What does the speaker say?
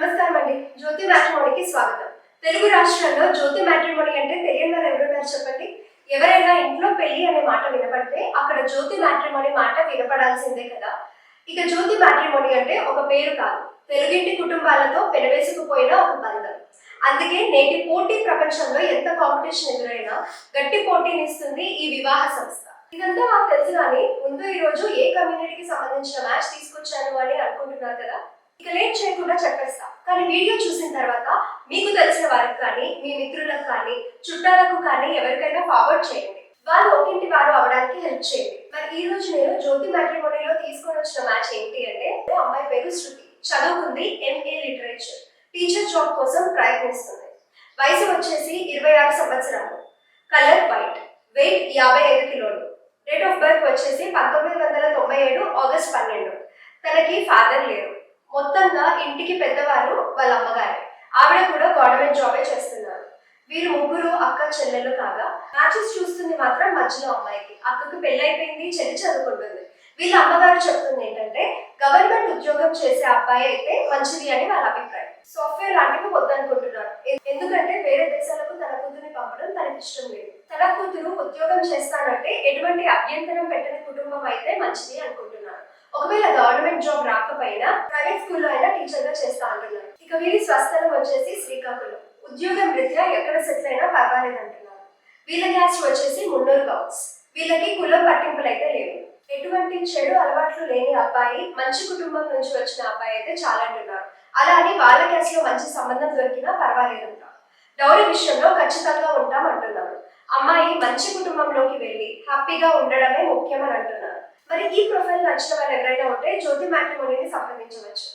నమస్కారం అండి. జ్యోతి మ్యాట్రిమోనీకి స్వాగతం. తెలుగు రాష్ట్రాల్లో జ్యోతి మ్యాట్రిమోనీ అంటే తెలియని వారు ఎవరున్నారు చెప్పండి? ఎవరైనా ఇంట్లో పెళ్ళి అనే మాట వినపడితే అక్కడ జ్యోతి మ్యాట్రిమోనీ మాట వినపడాల్సిందే కదా. ఇక జ్యోతి మ్యాట్రిమోనీ అంటే ఒక పేరు కాదు. తెలుగింటి కుటుంబాలతో పెనవేసుకుపోయిన ఒక బంధం. అందుకే నేటి పోటీ ప్రపంచంలో ఎంత కాంపిటీషన్ ఎదురైనా గట్టి పోటీనిస్తుంది ఈ వివాహ సంస్థ. ఇదంతా మాకు తెలుసు కానీ ముందు ఈ రోజు ఏ కమ్యూనిటీకి సంబంధించిన మ్యాచ్ తీసుకొచ్చాను అని అనుకుంటున్నారు కదా? ఇక లేట్ చేయకుండా చెప్పేస్తా. కానీ వీడియో చూసిన తర్వాత మీకు తెలిసిన వారికి కానీ మీ మిత్రులకు కానీ చుట్టాలకు కానీ ఎవరికైనా ఫార్వర్డ్ చేయండి. వాళ్ళు ఒకింటి వారు అవడానికి హెల్ప్ చేయండి. మరి ఈ రోజు నేను జ్యోతి మ్యాట్రిమోనీలో తీసుకొని వచ్చిన మ్యాచ్ ఏంటి అంటే అమ్మాయి పేరు శృతి. చదువుకుంది ఎంఏ లిటరేచర్ టీచర్ జాబ్ కోసం ప్రయత్నిస్తుంది. వయసు వచ్చేసి ఇరవై ఆరు సంవత్సరాలు. కలర్ వైట్ వెయిట్ యాభై ఐదు కిలోలు. డేట్ ఆఫ్ బర్త్ వచ్చేసి పంతొమ్మిది వందల తొంభై ఏడు ఆగస్ట్ పన్నెండు. తనకి ఫాదర్ లేరు. మొత్తంగా ఇంటికి పెద్దవారు వాళ్ళ అమ్మగారే. ఆవిడ కూడా గవర్నమెంట్ జాబే చేస్తున్నారు. వీరు ముగ్గురు అక్క చెల్లెలు కాగా మ్యాచెస్ చూస్తుంది మాత్రం మధ్యలో అమ్మాయికి. అక్కకు పెళ్ళైపోయింది చెల్లి చదువుకుంటుంది. వీళ్ళ అమ్మగారు చెప్తుంది ఏంటంటే గవర్నమెంట్ ఉద్యోగం చేసే అబ్బాయి అయితే మంచిది అని వాళ్ళ అభిప్రాయం. సాఫ్ట్వేర్ లాంటివి వద్దనుకుంటున్నారు. ఎందుకంటే వేరే దేశాలకు తన కూతురిని పంపడం తనకి ఇష్టం లేదు. తన కూతురు ఉద్యోగం చేస్తానంటే ఎటువంటి అభ్యంతరం పెట్టని కుటుంబం అయితే మంచిది అనుకుంటున్నారు. ఒకవేళ గవర్నమెంట్ జాబ్ రాకపోయినా ప్రైవేట్ స్కూల్లో అయినా టీచర్గా చేస్తా అంటున్నారు. ఇక వీరి స్వస్థలం వచ్చేసి శ్రీకాకుళం. ఉద్యోగం రీత్యా ఎక్కడ సెటిల్ అయినా పర్వాలేదు అంటున్నారు. వీళ్ళ క్యాస్ట్ వచ్చేసి మున్నూరు గౌడ్స్. వీళ్ళకి కులం పట్టింపులు అయితే లేవు. ఎటువంటి చెడు అలవాట్లు లేని అబ్బాయి మంచి కుటుంబం నుంచి వచ్చిన అబ్బాయి అయితే చాలా అంటున్నారు. అలా అని వాళ్ళ క్యాస్ట్లో మంచి సంబంధం దొరికినా పర్వాలేదు డౌరీ విషయంలో ఖచ్చితంగా ఉంటాం అంటున్నారు. అమ్మాయి మంచి కుటుంబంలోకి వెళ్ళి హ్యాపీగా ఉండడమే ముఖ్యమని అంటున్నారు. మరి ఈ ప్రొఫైల్ నచ్చిన వాళ్ళు ఎవరైనా ఉంటే జ్యోతి మ్యాట్రిమోనీని సంప్రదించవచ్చు.